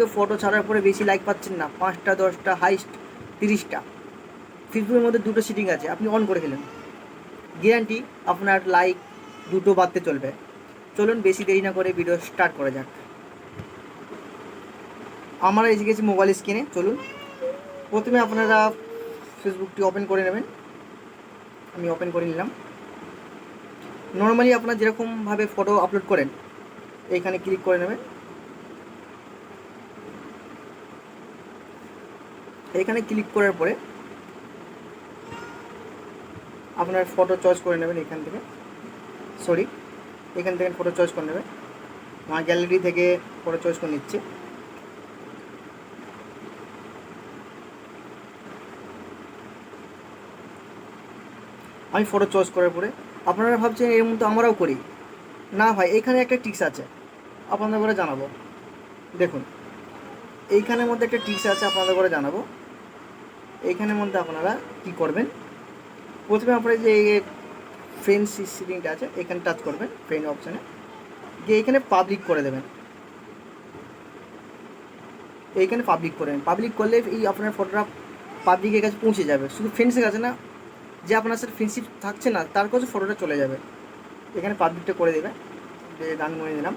ফেসবুকে ফটো ছাড়ার পরে বেশি লাইক পাচ্ছেন না। পাঁচটা, দশটা হাইস্ট তিরিশটা। ফেসবুকের মধ্যে দুটো সিটিং আছে, আপনি অন করে খেলেন গ্যারান্টি আপনার লাইক দুটো বাড়তে চলবে। চলুন বেশি দেরি না করে ভিডিও স্টার্ট করা যাক। আমরা এসে গেছি মোবাইল স্ক্রিনে চলুন। প্রথমে আপনারা ফেসবুকটি ওপেন করে নেবেন। আমি ওপেন করে নিলাম। নর্মালি আপনারা যেরকমভাবে ফটো আপলোড করেন, এইখানে ক্লিক করে নেবেন। এইখানে ক্লিক করার পরে আপনার ফটো চয়েস করে নেবেন এখান থেকে। সরি এখান থেকে ফটো চয়েস করে নেবেন। আমার গ্যালারি থেকে ফটো চয়েস করে নিচ্ছে। আমি ফটো চয়েস করার পরে আপনারা ভাবছেন এর মতো আমরাও করি। না ভাই, এখানে একটা টিক্স আছে। আপনাদের করে জানাব। দেখুন, এইখানের মধ্যে একটা টিক্স আছে, আপনাদের করে জানাব। এইখানের মধ্যে আপনারা কি করবেন? প্রথমে আপনারা যে ফ্রেন্ড সিটিংটা আছে, এখানে টাচ করবেন ফ্রেন্ড অপশানে গিয়ে এখানে পাবলিক করে দেবেন। এইখানে পাবলিক করে করেন পাবলিক করলে এই আপনার ফটোটা পাবলিকের কাছে পৌঁছে যাবে। শুধু ফ্রেন্ডসের কাছে না, যে আপনার সাথে ফ্রেন্ডশিপ থাকছে না, তার কাছে ফটোটা চলে যাবে। এখানে পাবলিকটা করে দেবে যে গান মনে দিলাম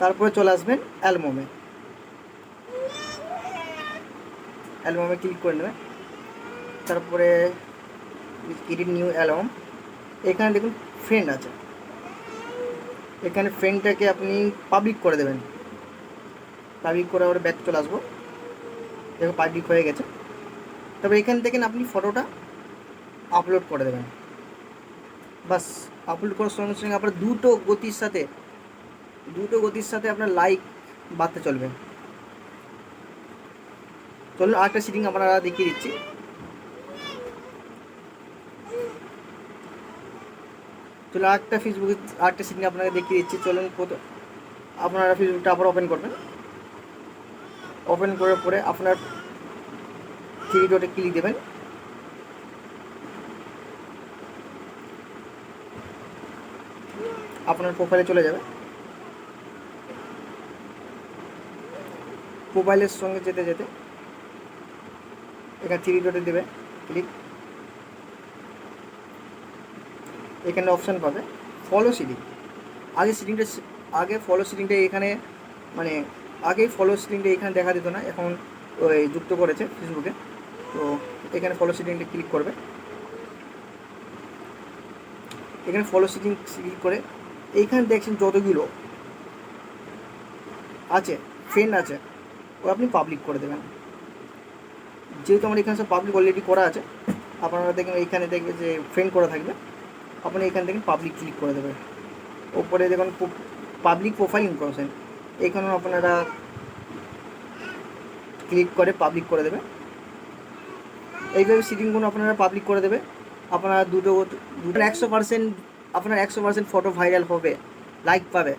তারপরে চলে আসবেন অ্যালবামে। অ্যালবামে ক্লিক করে নেবেন তারপরে এডিট নিউ অ্যালবাম। এখানে দেখুন ফ্রেন্ড আছে। এখানে ফ্রেন্ডটাকে আপনি পাবলিক করে দেবেন। পাবলিক করে আবার ব্যাক চলে আসব। দেখো পাবলিক হয়ে গেছে। তারপরে এখান থেকে আপনি ফটোটা আপলোড করে দেবেন। বাস, আপলোড করার সঙ্গে সঙ্গে আপনার দুটো গতির সাথে, দুটো গতির সাথে আপনার লাইক বাড়তে চলবে। চলুন আরেকটা সিটিং আপনারা দেখিয়ে দিচ্ছি। চলুন আরেকটা ফেসবুকে আরেকটা সিটিং আপনাকে দেখিয়ে দিচ্ছি। চলুন আপনারা ফেসবুকটা আবার ওপেন করবেন। ওপেন করার পরে আপনার থ্রি ডটে ক্লিক দেবেন। আপনার প্রোফাইলে চলে যাবে। প্রোফাইলের সঙ্গে যেতে যেতে এখানে থ্রি ডটে দেবে ক্লিক এখানে অপশান পাবে ফলো সিটিং আগে সিটিংটা আগে ফলো সিটিংটা এখানে মানে আগে ফলো সিটিংটা এখানে দেখা দিত না, এখন ওই যুক্ত করেছে ফেসবুকে তো এখানে ফলো সিটিংটা ক্লিক করবে। এখানে ফলো সিটিং ক্লিক করে, এইখানে দেখছেন যতগুলো আছে ফ্রেন্ড আছে ও আপনি পাবলিক করে দেবেন। যেহেতু আমার এখানে সব পাবলিক অলরেডি করা আছে, আপনারা দেখবেন এইখানে দেখবে যে ফ্রেন্ড করা থাকবে। আপনি এখান থেকে পাবলিক ক্লিক করে দেবেন। ওপরে দেখুন পাবলিক প্রোফাইল ইনফরমেশন এখানেও আপনারা ক্লিক করে পাবলিক করে দেবে এইভাবে সিটিংগুলো আপনারা পাবলিক করে দেবে আপনারা দুটো দুটো একশো পার্সেন্ট আপনার একশো পার্সেন্ট ফটো ভাইরাল হবে লাইক পাবে।